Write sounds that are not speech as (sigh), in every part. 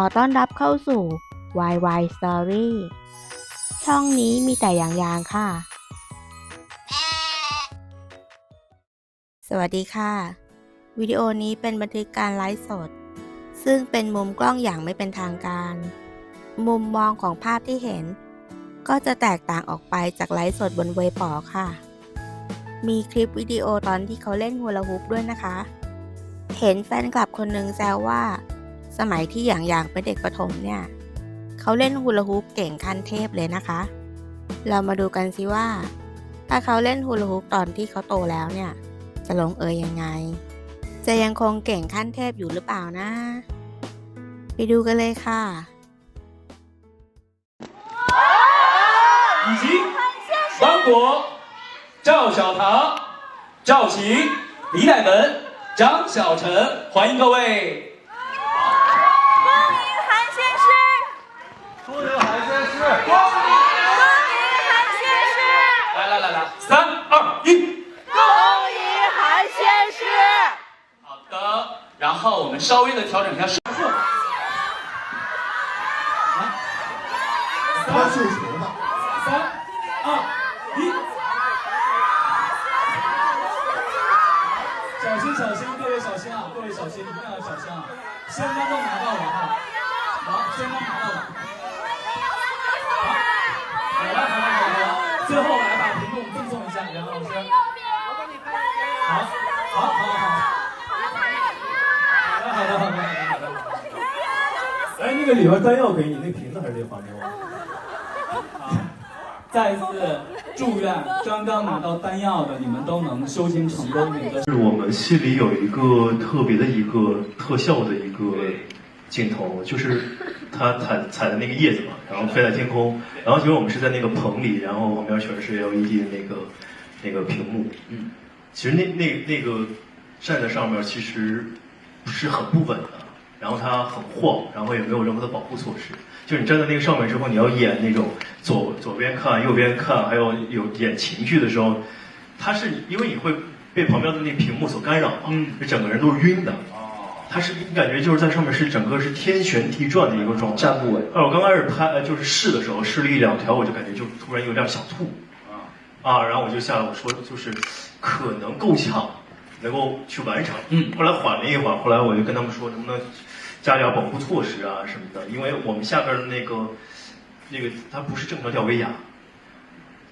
อต้อนรับเข้าสู่ YY Story ช่องนี้มีแต่อย่างยางค่ะ สวัสดีค่ะ วิดีโอนี้เป็นบันทึกการไลฟ์สด ซึ่งเป็นมุมกล้องอย่างไม่เป็นทางการ มุมมองของภาพที่เห็น ก็จะแตกต่างออกไปจากไลฟ์สดบนเวปอค่ะ มีคลิปวิดีโอตอนที่เขาเล่นฮูลาฮูปด้วยนะคะ เห็นแฟนคลับคนหนึ่งแซวว่า สมัยที่อย่างอย่างเป็นเด็กประถมเนี่ย เขาเล่นฮูลาฮูปเก่งขั้นเทพเลยนะคะ เรามาดูกันสิว่า ถ้าเขาเล่นฮูลาฮูปตอนที่เขาโตแล้วเนี่ย จะลงเอยยังไง จะยังคงเก่งขั้นเทพอยู่หรือเปล่านะ ไปดูกันเลยค่ะ 以及王果、赵小棠、赵琪、李乃文、张小晨，欢迎各位！ 然后我们稍微的调整一下声速。他绣球吧。三二一，小心小心，各位小心啊，各位小心，一定要小心啊！先刚都拿到了哈，好，先刚拿到了，好，好了好了好了，最后来把屏幕赠送一下，杨老师，好，好好好，好的好的好的好的好的。哎，那个里边丹药给你，那瓶子还是得还给我。(laughs) 再一次祝愿刚刚拿到丹药的你们都能修行成功，你的是我们戏里有一个特别的一个特效的一个镜头，就是他踩踩的那个叶子嘛，然后飞在天空，然后其实我们是在那个棚里，然后旁边全是 LED 的那个那个屏幕，嗯，其实那那那个站在上面其实是很不稳的，然后它很晃，然后也没有任何的保护措施。就是你站在那个上面之后，你要演那种左左边看、右边看，还有有演情绪的时候，它是因为你会被旁边的那屏幕所干扰嘛，嗯。就整个人都是晕的。哦，它是你感觉就是在上面是整个是天旋地转的一个状态，站不稳。呃，我刚开始拍呃就是试的时候试了一两条，我就感觉就突然有点想吐。啊，啊，然后我就下来我说就是可能够呛，能够去完成。嗯后来缓了一会儿，后来我就跟他们说能不能加点保护措施啊什么的，因为我们下边的那个那个它不是正常吊威亚。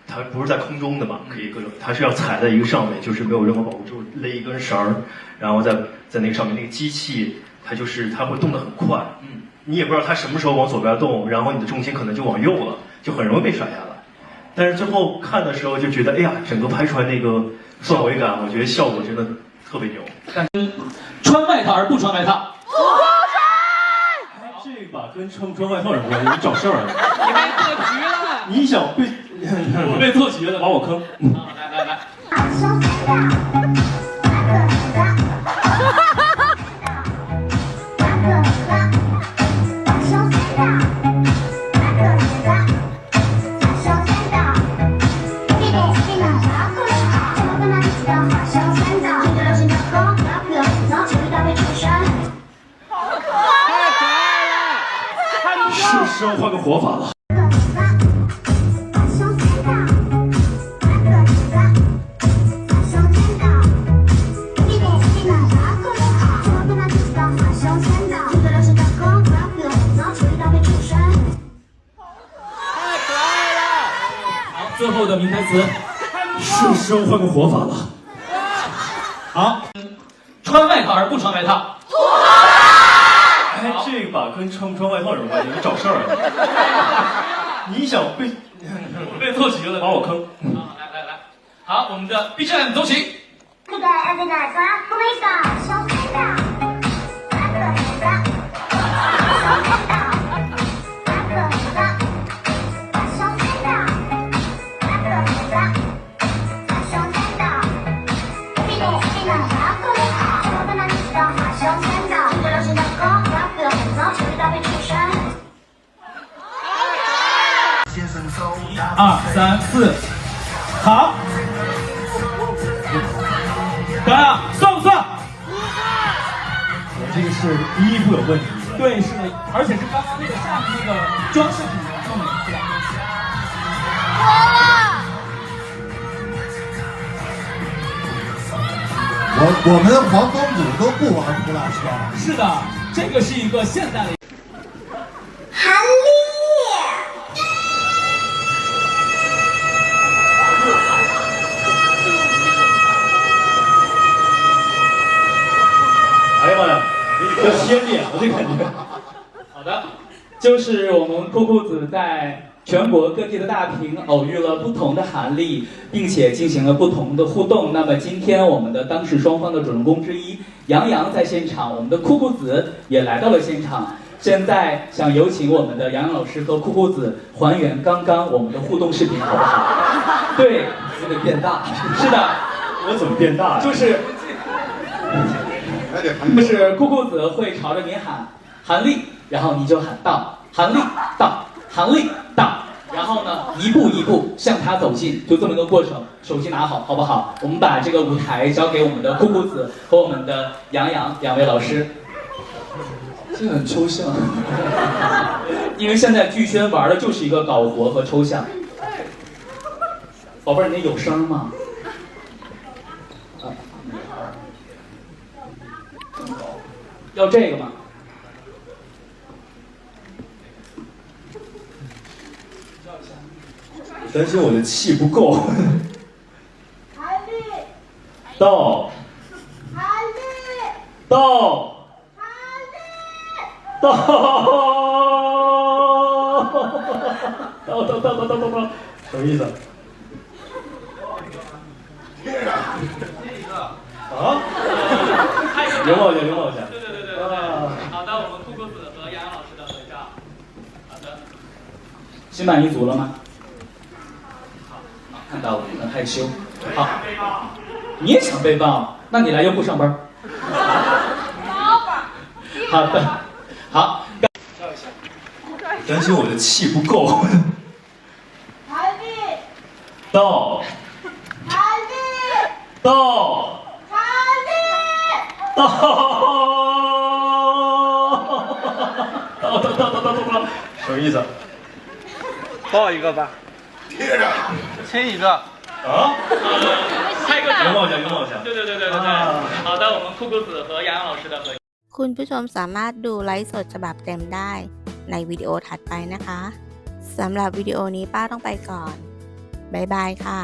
它不是在空中的嘛，可以各种，它是要踩在一个上面，就是没有任何保护，就勒一根绳儿，然后在在那个上面，那个机器它就是它会动得很快，嗯，你也不知道它什么时候往左边动，然后你的重心可能就往右了，就很容易被甩下来。但是最后看的时候就觉得，哎呀，整个拍出来那个氛围感，我觉得效果真的特别牛。但是穿外套还是不穿外套，不穿，这把跟穿不穿外套有关系？你找事儿啊？你被破局了，你想被我被破局了，把我坑？来来来，活法了。好，最后的名台词，是时候换个活法了。好，穿外套而不穿外套，哎，这把跟穿不穿外套有什么关系？你找事儿啊？(laughs) 你想被我被凑齐了，把我坑？好，来来来，好，我们的 BGM 走起。那个呃这个啥不会的小黑的，那个那个小山的，二三四，好。等下算不算？我这个是第一步有问题。对，是的，而且是刚刚那个下面那个装饰品的送的，是吧？我我们黄风谷都不玩呼啦圈，是的，这个是一个现代的。要掀脸了这感觉。好的，就是我们酷酷子在全国各地的大屏偶遇了不同的韩丽，并且进行了不同的互动。那么今天我们的当事双方的主人公之一杨洋在现场，我们的酷酷子也来到了现场。现在想有请我们的杨洋老师和酷酷子还原刚刚我们的互动视频，好不好？对，有点变大，是的，我怎么变大了？就是 (laughs) 就是酷酷子会朝着你喊韩立，然后你就喊到韩立到韩立到，然后呢一步一步向他走近，就这么一个过程。手机拿好，好不好？我们把这个舞台交给我们的酷酷子和我们的杨洋两位老师。这很抽象。因为现在剧轩玩的就是一个搞活和抽象。宝贝儿，你那有声吗？要这个吗？我担心我的气不够。韩立，到韩立，到韩立。到到到到到到到，什么意思？啊？拥抱一下，拥抱一下。对对对对对。好的，我们酷酷子和杨洋老师的合照。好的。心满意足了吗？好，看到了，很害羞。好。你也想被抱？那你来优酷上班。好的，好。担心我的气不够。韩立，到韩立，到韩立。到到到到到到到，什么意思？抱一个吧，亲一个。啊？拍个拥抱一下，拥抱一下。对对对对对对。好的，我们酷酷子和杨洋老师的合。 คุณผู้ชมสามารถดูไลฟ์สดฉบับเต็มได้ในวิดีโอถัดไปนะคะสำหรับวิดีโอนี้ป้าต้องไปก่อน บ๊ายบายค่ะ